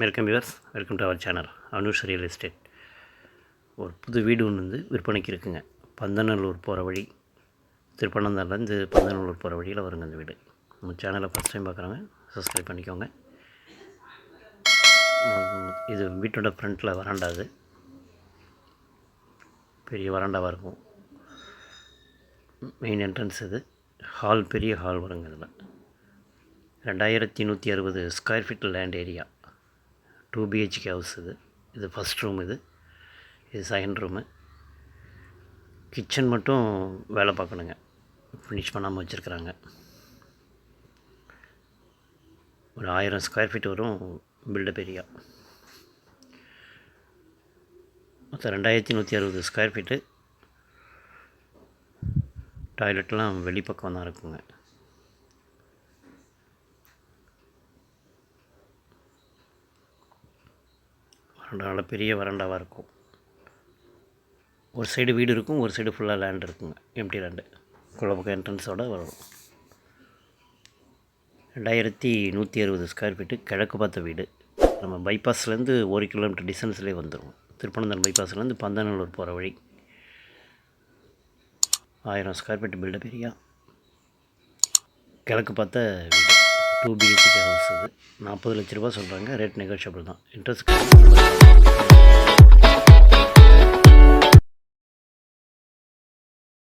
Welcome viewers welcome to our channel Anush real estate ஒரு புது வீடு ஒன்று வந்து விற்பனைக்கு இருக்குங்க. பந்தநல்லூர் போகிற வழி திருப்பனந்தாலேருந்து பந்தநல்லூர் போகிற வழியில் வருங்க இந்த வீடு. நம்ம சேனலை ஃபஸ்ட் டைம் பார்க்குறவங்க சப்ஸ்கிரைப் பண்ணிக்கோங்க. இது வீட்டோட ஃப்ரண்ட்டில் வராண்டா இது பெரிய வராண்டாவாக இருக்கும்? மெயின் என்ட்ரன்ஸ் இது. ஹால் பெரிய ஹால் வருங்க இதில். ரெண்டாயிரத்தி நூற்றி அறுபது square feet land area two BHK house இது. இது ஃபஸ்ட் ரூம் இது. இது செகண்ட் ரூமு கிச்சன் மட்டும் வேலை பார்க்கணுங்க. ஃபினிஷ் பண்ணாமல் வச்சுருக்குறாங்க. ஒரு ஆயிரம் ஸ்கொயர் ஃபீட் வரும் பில்டப் ஏரியா மொத்தம் ரெண்டாயிரத்தி நூற்றி அறுபது ஸ்கொயர் ஃபீட்டு டாய்லெட்லாம் வெளிப்பக்கம் தான் இருக்குங்க. அதனால் நல்ல பெரிய வறண்டாவாக இருக்கும். ஒரு சைடு வீடு இருக்கும் ஒரு சைடு ஃபுல்லாக லேண்ட் இருக்குங்க. எம்டி லேண்டு குழப்பக்கம் என்ட்ரன்ஸோடு வரும் ரெண்டாயிரத்தி நூற்றி அறுபது ஸ்கொயர் ஃபீட்டு கிழக்கு பார்த்த வீடு. நம்ம பைபாஸ்லேருந்து ஒரு கிலோமீட்டர் டிஸ்டன்ஸ்லேயே வந்துடும் திருப்பனந்தன் பைபாஸ்லேருந்து பந்தநல்லூர் போகிற வழி. ஆயிரம் ஸ்கொயர் ஃபீட் பில்டப் ஏரியா கிழக்கு பார்த்த வீடு. டூ பிஹெச்கே ஹவுஸ் இது. நாற்பது லட்ச ரூபா சொல்கிறாங்க ரேட் நெகோஷியபிள் தான். இன்ட்ரெஸ்ட்